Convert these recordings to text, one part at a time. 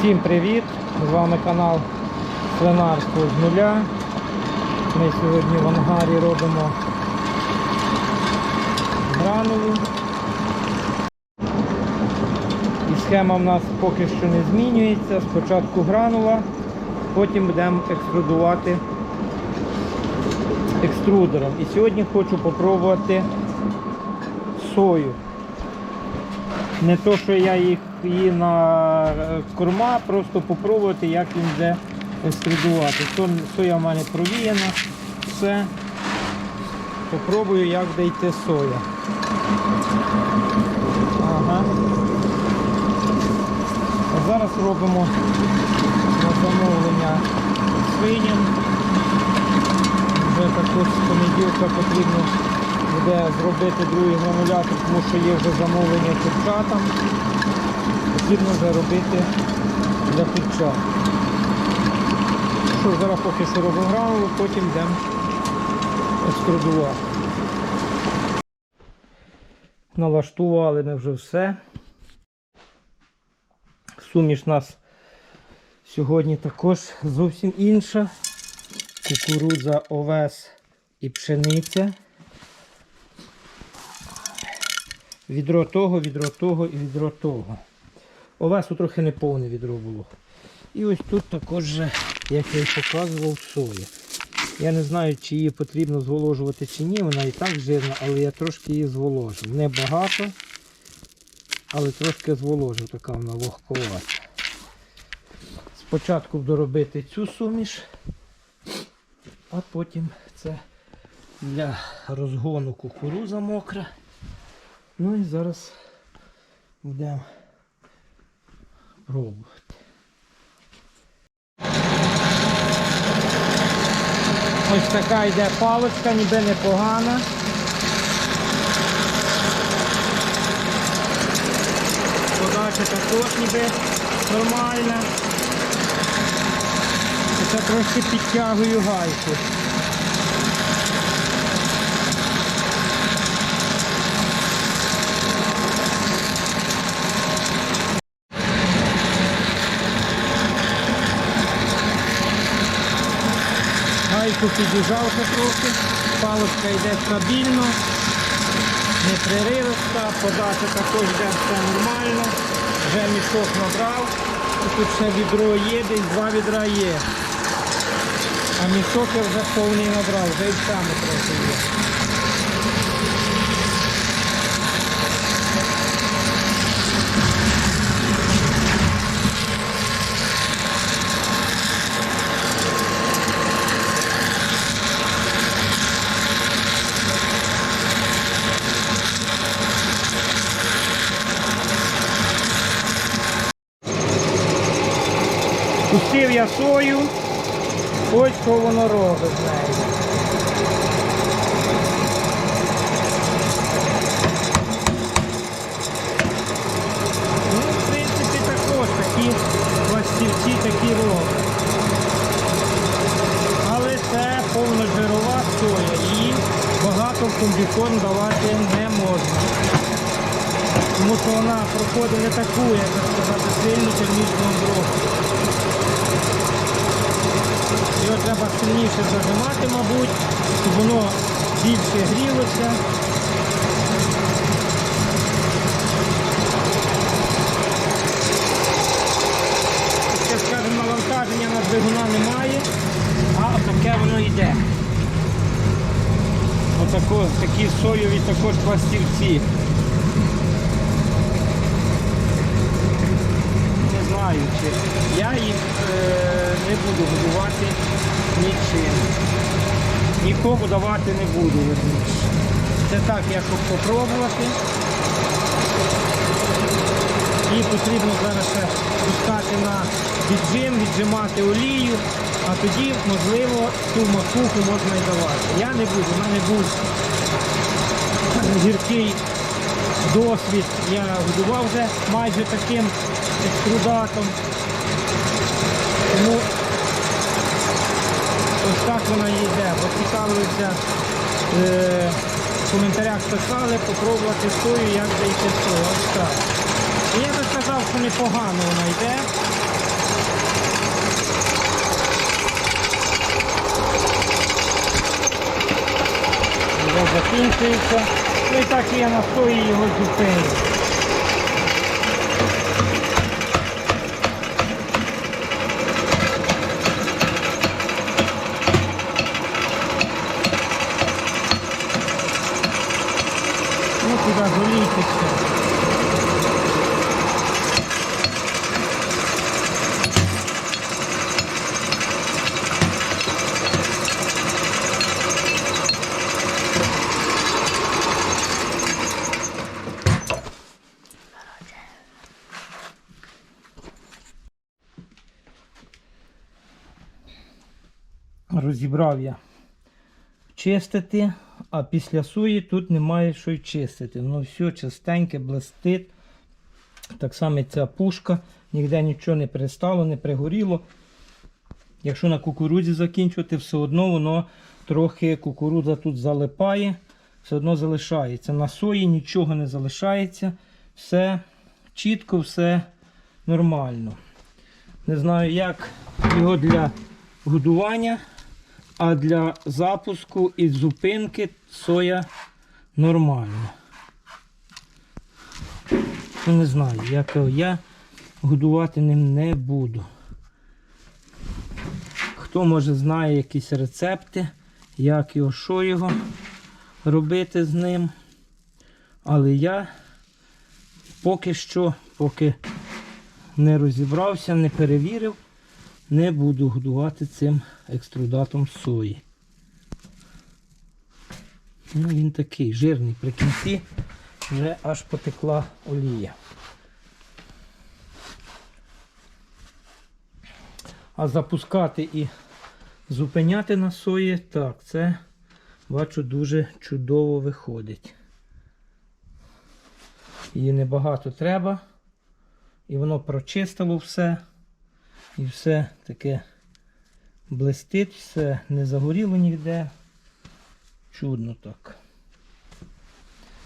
Всім привіт! З вами канал Свинарство з нуля. Ми сьогодні в ангарі робимо гранулу. І схема в нас поки що не змінюється. Спочатку гранула, потім будемо екструдувати екструдером. І сьогодні хочу попробувати сою. Не то, що я їх її на е, корма, просто попробувати, як він буде екструдувати. То- Соя в мене провіяна, все. Попробую, як буде йти соя. Ага. А зараз робимо замовлення свиням. Вже також з понеділка потрібно буде зробити другий гранулятор, тому що є вже замовлення курчатам. Потрібно вже робити для курчат. Що зараз поки що робимо потім йдемо екструдувати. Налаштували ми вже все. Суміш нас сьогодні також зовсім інша. Кукурудза, овес і пшениця. Відро того, відро того і відро того. Овесу трохи не повне відро було. І ось тут також, як я й показував, соя. Я не знаю, чи її потрібно зволожувати чи ні, вона і так жирна, але я трошки її зволожив. Не багато, але трошки зволожив, така вона вогковата. Спочатку буду робити цю суміш, а потім це для розгону кукуруза мокра. Ну і зараз будемо пробувати. Ось така йде паличка, ніби непогана. Подача також ніби нормальна. Це трошки підтягую гайку. Гайку підіжався трохи, паличка йде стабільно, не приривиста, подача також йде все нормально, вже мішок набрав, тут ще відро є, десь два відра є. А мішок я вже повний набрав, вже й саме трохи є. Пустив я сою, ось що воно робить з нею. Ну, в принципі, також такі пластівці такі роблять. Але це повножирова соя, її багато в комбікон давати не можна. Тому що вона проходить не таку, як сказати, сильну термічну обробку. Його треба сильніше зажимати, мабуть, щоб воно більше грілося. Таке, скажімо, навантаження на двигуна немає, а таке воно йде. Отако, такі соєві також пластівці. Не знаю, чи я їх е, не буду годувати нічим. Нікому давати не буду. Це так, я щоб попробувати. І потрібно зараз ще пускати на віджим, віджимати олію, а тоді, можливо, ту макуху можна і давати. Я не буду, у мене був гіркий досвід. Я годував вже майже таким екструдатом. Тому Ось так вона йде. Поцікавилися е, в коментарях писали, попробувала тестую, як би і тестую. Ось так. І я би сказав, що непогано вона йде. Закінчується. Ну і так я на стої його зупиню. Туди залійте все. Розібрав я чистити, а після суї тут немає що й чистити. Воно все чистеньке, блистить. Так само ця пушка, ніде нічого не пристало, не пригоріло. Якщо на кукурудзі закінчувати, все одно воно трохи кукурудза тут залипає, все одно залишається. На сої нічого не залишається, все чітко, все нормально. Не знаю, як його для годування, а для запуску і зупинки соя нормально. Ну, не знаю, як я годувати ним не буду. Хто може знає якісь рецепти, як його, що його робити з ним. Але я поки що, поки не розібрався, не перевірив, не буду годувати цим екструдатом сої. Ну, він такий жирний при кінці вже аж потекла олія. А запускати і зупиняти на сої, так, це бачу дуже чудово виходить. Її небагато треба. І воно прочистило все. І все таке блистить, все не загоріло ніде. Чудно так.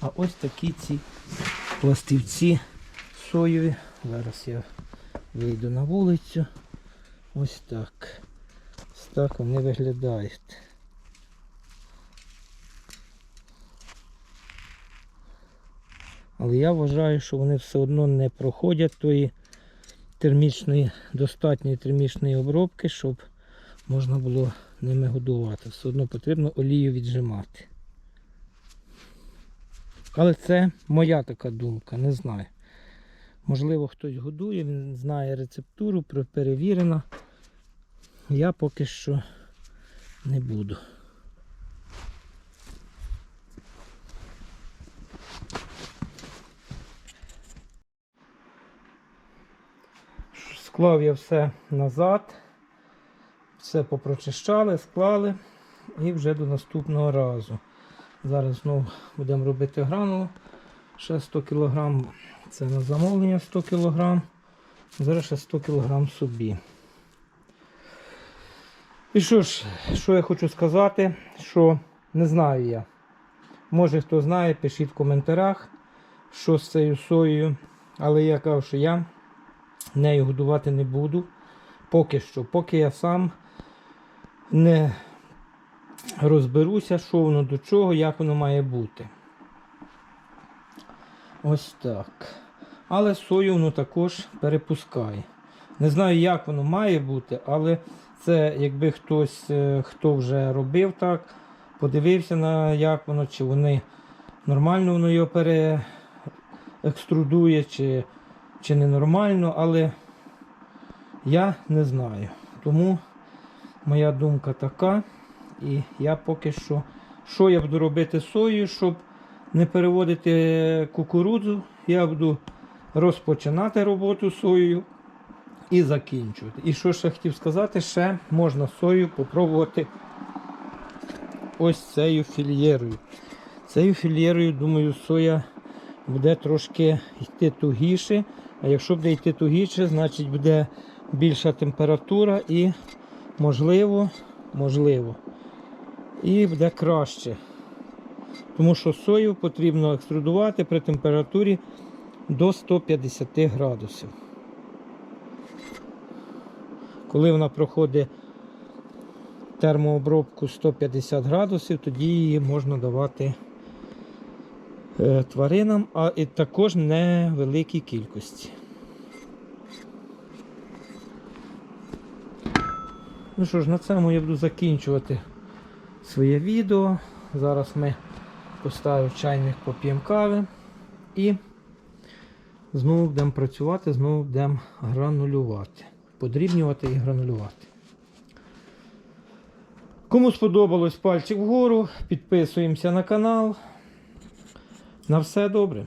А ось такі ці пластівці соєві. Зараз я вийду на вулицю. Ось так. Ось так вони виглядають. Але я вважаю, що вони все одно не проходять тої термічної, достатньої термічної обробки, щоб можна було ними годувати. Все одно потрібно олію віджимати. Але це моя така думка, не знаю. Можливо, хтось годує, він знає рецептуру, перевірено. Я поки що не буду. Склав я все назад, все попрочищали, склали і вже до наступного разу. Зараз знову будемо робити гранулу. Ще 100 кг. Це на замовлення 100 кг. Зараз ще 100 кг собі. І що ж, що я хочу сказати, що не знаю я. Може хто знає, пишіть в коментарях, що з цією соєю. Але я кажу, що я нею годувати не буду. Поки що, поки я сам не розберуся, що воно до чого, як воно має бути. Ось так. Але сою воно також перепускає. Не знаю, як воно має бути, але це якби хтось, е, хто вже робив так, подивився на як воно, чи вони нормально воно його переекструдує, чи, чи ненормально, але я не знаю. Тому моя думка така. І я поки що, що я буду робити з соєю, щоб не переводити кукурудзу, я буду розпочинати роботу з соєю і закінчувати. І що ще хотів сказати, ще можна сою попробувати ось цією фільєрою. Цією фільєрою, думаю, соя буде трошки йти тугіше. А якщо буде йти тугіше, значить буде більша температура і можливо, можливо, і буде краще. Тому що сою потрібно екструдувати при температурі до 150 градусів. Коли вона проходить термообробку 150 градусів, тоді її можна давати тваринам, а і також невеликій кількості. Ну що ж, на цьому я буду закінчувати своє відео. Зараз ми поставимо чайник, поп'ємо кави і знову будемо працювати, знову будемо гранулювати. Подрібнювати і гранулювати. Кому сподобалось пальчик вгору, підписуємося на канал. На все добре.